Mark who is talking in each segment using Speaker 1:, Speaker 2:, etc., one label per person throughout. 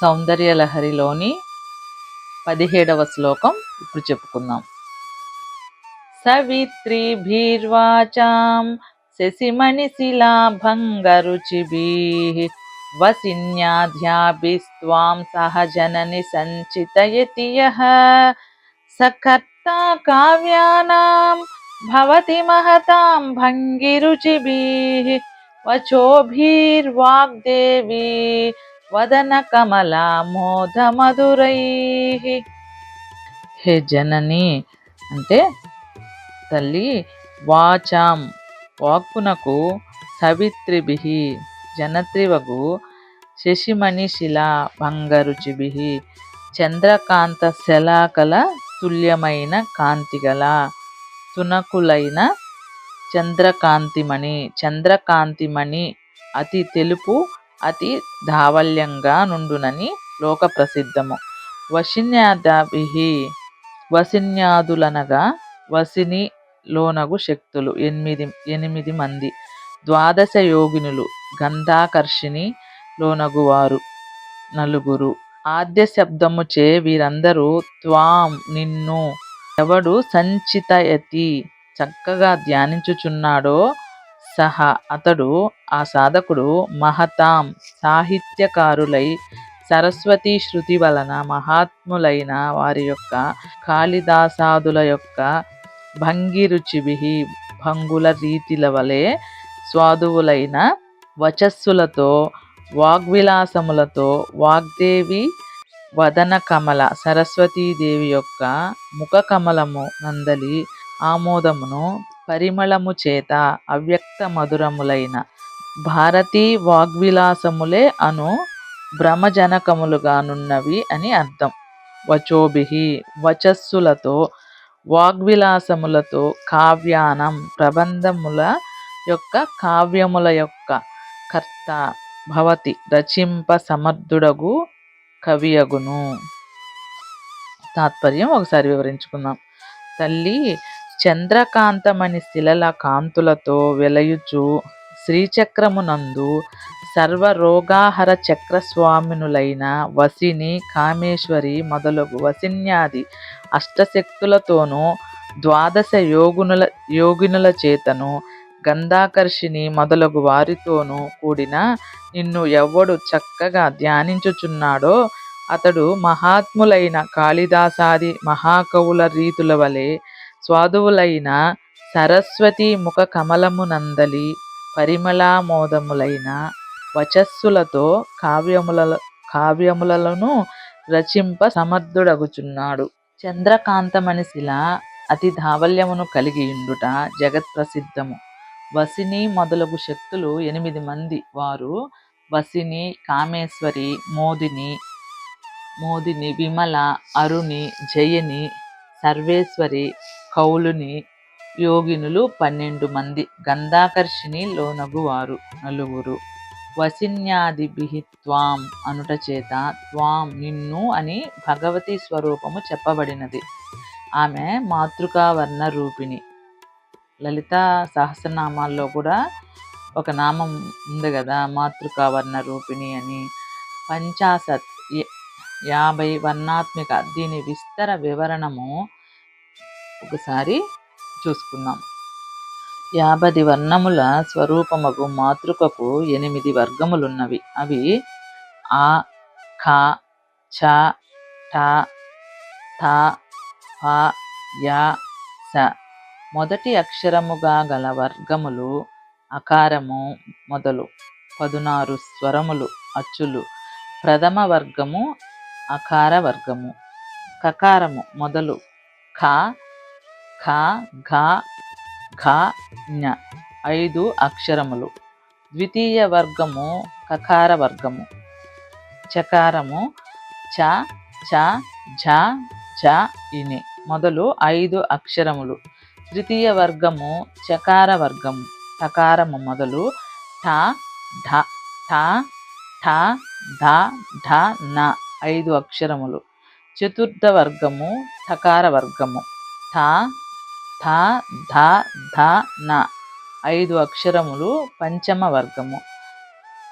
Speaker 1: సౌందర్యలహరిలోని పదిహేడవ శ్లోకం ఇప్పుడు చెప్పుకుందాం. సవిత్రిభిర్వాచాం శశిమణిశిలాభంగరుచిభిः వసిన్యాధ్యాభిస్త్వాం సహజనని సంచితయతి యः సకర్తా కావ్యానాం భవతి మహతాం భంగిరుచిభిः వచోభిర్వాగ్దేవి వదన కమలా మోదమధురైః హే జనని అంటే తల్లి వాచాం వాక్కునకు సవిత్రిభి జనత్రివగు శశిమణి శిలా భంగరుచిభి చంద్రకాంత శలాకల తుల్యమైన కాంతిగల తునకులైన చంద్రకాంతిమణి చంద్రకాంతిమణి అతి తెలుపు అతి ధావల్యంగా నుండునని లోక ప్రసిద్ధము. వశిన్యాదాభి వసిన్యాదులనగా వసిని లోనగు శక్తులు ఎనిమిది ఎనిమిది మంది ద్వాదశ యోగినులు గంధాకర్షిణి లోనగువారు నలుగురు. ఆద్య శబ్దము చే వీరందరూ త్వాం నిన్ను ఎవడు సంచితయతి చక్కగా ధ్యానించుచున్నాడో సహ అతడు ఆ సాధకుడు మహతాం సాహిత్యకారులై సరస్వతీ శృతి వలన మహాత్ములైన వారి యొక్క కాళిదాసాదుల యొక్క భంగిరుచివిహి భంగుల రీతిల వలె స్వాదువులైన వచస్సులతో వాగ్విలాసములతో వాగ్దేవి వదన కమల సరస్వతీదేవి యొక్క ముఖ కమలము నందలి ఆమోదమును పరిమళము చేత అవ్యక్త మధురములైన భారతీ వాగ్విలాసములే అను భ్రమజనకములుగానున్నవి అని అర్థం. వచోభిహి వచస్సులతో వాగ్విలాసములతో కావ్యానం ప్రబంధముల యొక్క కావ్యముల యొక్క కర్త భవతి రచింప సమర్థుడగు కవియగును. తాత్పర్యం ఒకసారి వివరించుకుందాం. తల్లి చంద్రకాంతమణి శిలల కాంతులతో వెలయుచు శ్రీచక్రమునందు సర్వరోగాహర చక్రస్వామినులైన వసిని కామేశ్వరి మొదలగు వసిన్యాది అష్టశక్తులతోనూ ద్వాదశ యోగునుల యోగినుల చేతను గంధాకర్షిని మొదలగు వారితోనూ కూడిన నిన్ను ఎవ్వడు చక్కగా ధ్యానించుచున్నాడో అతడు మహాత్ములైన కాళిదాసాది మహాకవుల రీతుల వలె స్వాదువులైన సరస్వతి ముఖ కమలమునందలి పరిమళామోదములైన వచస్సులతో కావ్యముల కావ్యములను రచింప సమర్థుడగుచున్నాడు. చంద్రకాంతమణిశిల అతి ధావల్యమును కలిగి ఉండుట జగత్ ప్రసిద్ధము వసిని మొదలగు శక్తులు ఎనిమిది మంది. వారు వసిని కామేశ్వరి మోదిని మోదిని విమల అరుణి జయని సర్వేశ్వరి కౌలుని యోగినులు పన్నెండు మంది. గంధాకర్షిణి లోనగువారు నలుగురు. వసిన్యాది బిహిత్వాం అనుట చేత త్వాం నిన్ను అని భగవతి స్వరూపము చెప్పబడినది. ఆమె మాతృకావర్ణ రూపిణి. లలిత సహస్రనామాల్లో కూడా ఒక నామం ఉంది కదా మాతృకావర్ణ రూపిణి అని. పంచాశత్ యాభై వర్ణాత్మిక దీని విస్తర వివరణము ఒకసారి చూసుకుందాం. యాభై వర్ణముల స్వరూపముకు మాతృకకు ఎనిమిది వర్గములున్నవి. అవి ఆ ఖ చ ట థ ఫ య స. మొదటి అక్షరముగా గల వర్గములు అకారము మొదలు. పదునారు స్వరములు అచ్చులు. ప్రథమ వర్గము అకార వర్గము. కకారము మొదలు. ఖ ఖ ఘ ఘ ఞ ఐదు అక్షరములు. ద్వితీయ వర్గము కకార వర్గము. చకారము చ చ ఝ ఝ ఇని. మొదలు ఐదు అక్షరములు. తృతీయ వర్గము చకార వర్గము. టకారము మొదలు ఠ ఢ ఠ ఠ ధ ఢ న. ఐదు అక్షరములు. చతుర్థ వర్గము ఠకార వర్గము. ఠ థ ధ ధ న. ఐదు అక్షరములు పంచమ వర్గము.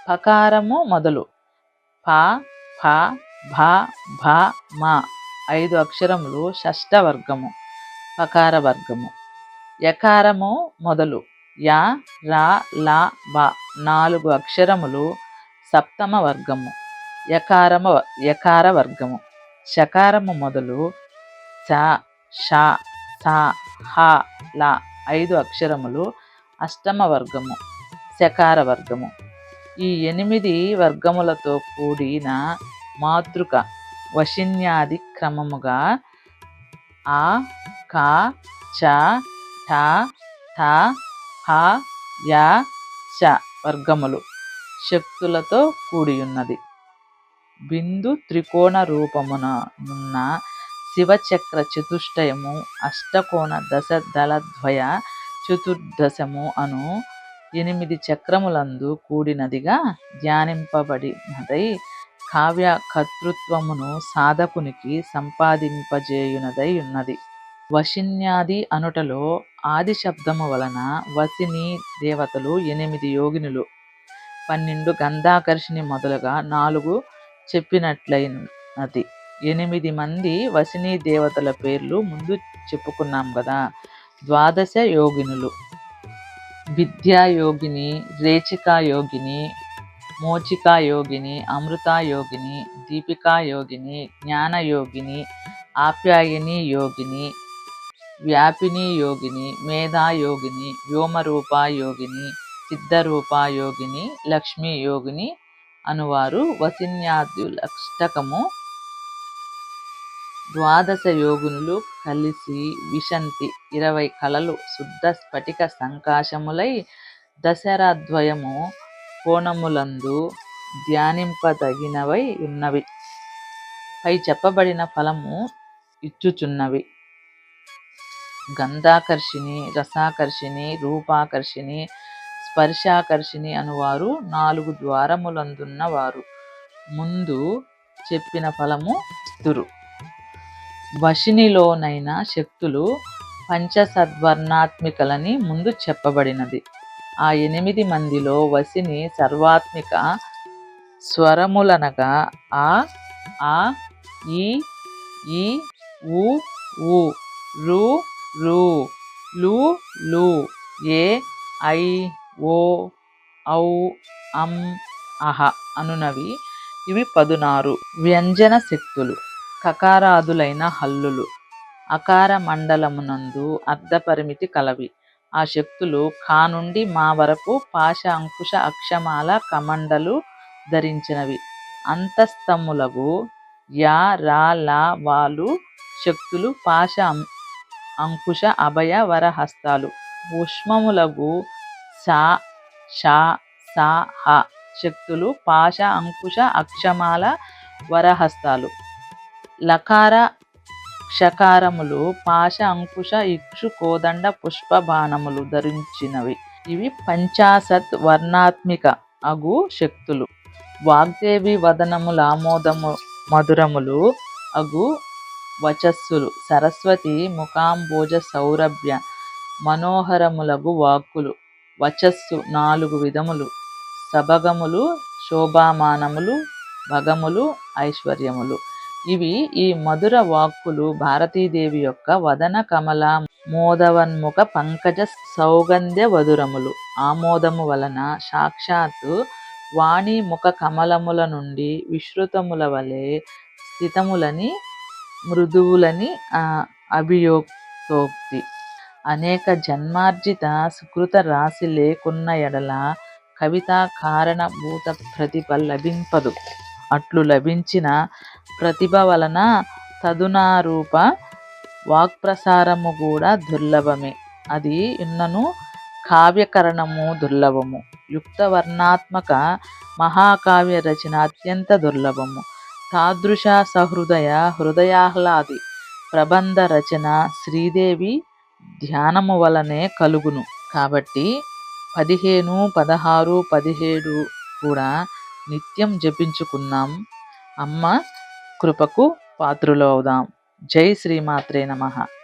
Speaker 1: పకారము మొదలు. ప ఫ భ భ మ. ఐదు అక్షరములు షష్ఠ వర్గము. పకార వర్గము. యకారము మొదలు. యా రా లా బ. నాలుగు అక్షరములు సప్తమ వర్గము. యకారమ యకార వర్గము. శకారము మొదలు. చ ష స హ ల ఐదు అక్షరములు అష్టమ వర్గము శకార వర్గము. ఈ ఎనిమిది వర్గములతో కూడిన మాతృక వశిన్యాది క్రమముగా ఆ క చ ఠ ఠ హ య చ వర్గములు శక్తులతో కూడి ఉన్నది బిందు త్రికోణ రూపమున నున్న శివచక్ర చతుష్టయము అష్టకోణ దశ దళద్వయ చతుర్దశము అను ఎనిమిది చక్రములందు కూడినదిగా ధ్యానింపబడినదై కావ్య కర్తృత్వమును సాధకునికి సంపాదింపజేయునదై ఉన్నది. వశిన్యాది అనుటలో ఆది శబ్దము వలన వసిని దేవతలు ఎనిమిది యోగినులు. పన్నెండు గంధాకర్షిణి మొదలుగా నాలుగు చెప్పినట్లయినది ఎనిమిది మంది వసిని దేవతల పేర్లు ముందు చెప్పుకున్నాం కదా. ద్వాదశ యోగినులు. విద్యాయోగిని రేచికా యోగిని మోచికా యోగిని అమృతా యోగిని దీపికా యోగిని జ్ఞానయోగిని ఆప్యాయని యోగిని వ్యాపిని యోగిని మేధా యోగిని వ్యోమరూపా యోగిని సిద్ధరూపా యోగిని లక్ష్మీ యోగిని అనువారు వసిన్యాదులష్టకము ద్వాదశ యోగునులు కలిసి విశంతి ఇరవై కళలు శుద్ధ స్ఫటిక సంకాశములై దశరాద్వయము కోణములందు ధ్యానింపదగినవై ఉన్నవి. పై చెప్పబడిన ఫలము ఇచ్చుచున్నవి. గంధాకర్షిణి రసాకర్షిణి రూపాకర్షిణి స్పర్శాకర్షిణి అనువారు నాలుగు ద్వారములందున్నవారు. ముందు చెప్పిన ఫలము ఇస్తురు వశినిలోనైన శక్తులు పంచసద్వర్ణాత్మికలని ముందు చెప్పబడినది. ఆ ఎనిమిది మందిలో వసిని సర్వాత్మిక స్వరములనగా ఆ ఆ ఈ ఈ ఉ ఉ రు రు లు లు ఏ ఐ ఓ ఔ అం అహ అనునవి. ఇవి పదునారు. వ్యంజన శక్తులు. కకారాదులైన హల్లులు. అకార మండలమునందు అర్ధపరిమితి కలవి. ఆ శక్తులు ఖా నుండి మా వరకు పాశ అంకుశ అక్షమాల కమండలు ధరించినవి. అంతస్తములగు యా రా లా వాలు శక్తులు పాశ అంకుశ అభయ వరహస్తాలు. ఉష్మములగు సా షా సా హ శక్తులు పాశ అంకుశ అక్షమాల వరహస్తాలు. లకార క్షకారములు పాశ అంకుశ ఇక్షు కోదండ పుష్ప బాణములు ధరించినవి. ఇవి పంచాశత్ వర్ణాత్మిక అగు శక్తులు. వాగ్దేవి వదనముల ఆమోదము మధురములు అగు వచస్సులు. సరస్వతి ముఖాంబోజ సౌరభ్య మనోహరములగు వాక్కులు. వచస్సు నాలుగు విధములు. సభగములు శోభామానములు భగములు ఐశ్వర్యములు. ఇవి ఈ మధుర వాక్కులు భారతీదేవి యొక్క వదన కమల మోదవన్ముఖ పంకజ సౌగంధ్య వధురములు. ఆమోదము వలన సాక్షాత్తు వాణి ముఖ కమలముల నుండి విశ్రుతముల వలె స్థితములని మృదువులని అభియోక్తోక్తి. అనేక జన్మార్జిత సుకృత రాశి లేకున్న ఎడల కవిత కారణభూత ప్రతిభ లభింపదు. అట్లు లభించిన ప్రతిభ వలన తదునారూప వాక్ప్రసారము కూడా దుర్లభమే. అది ఉన్నను కావ్యకరణము దుర్లభము. యుక్త వర్ణాత్మక మహాకావ్య రచన అత్యంత దుర్లభము. తాదృశ సహృదయ హృదయాహ్లాది ప్రబంధ రచన శ్రీదేవి ధ్యానము వలనే కలుగును. కాబట్టి పదిహేను పదహారు పదిహేడు కూడా నిత్యం జపించుకున్నాం. అమ్మ కృపకు పాత్రులవుదాం. జై శ్రీమాత్రే నమః.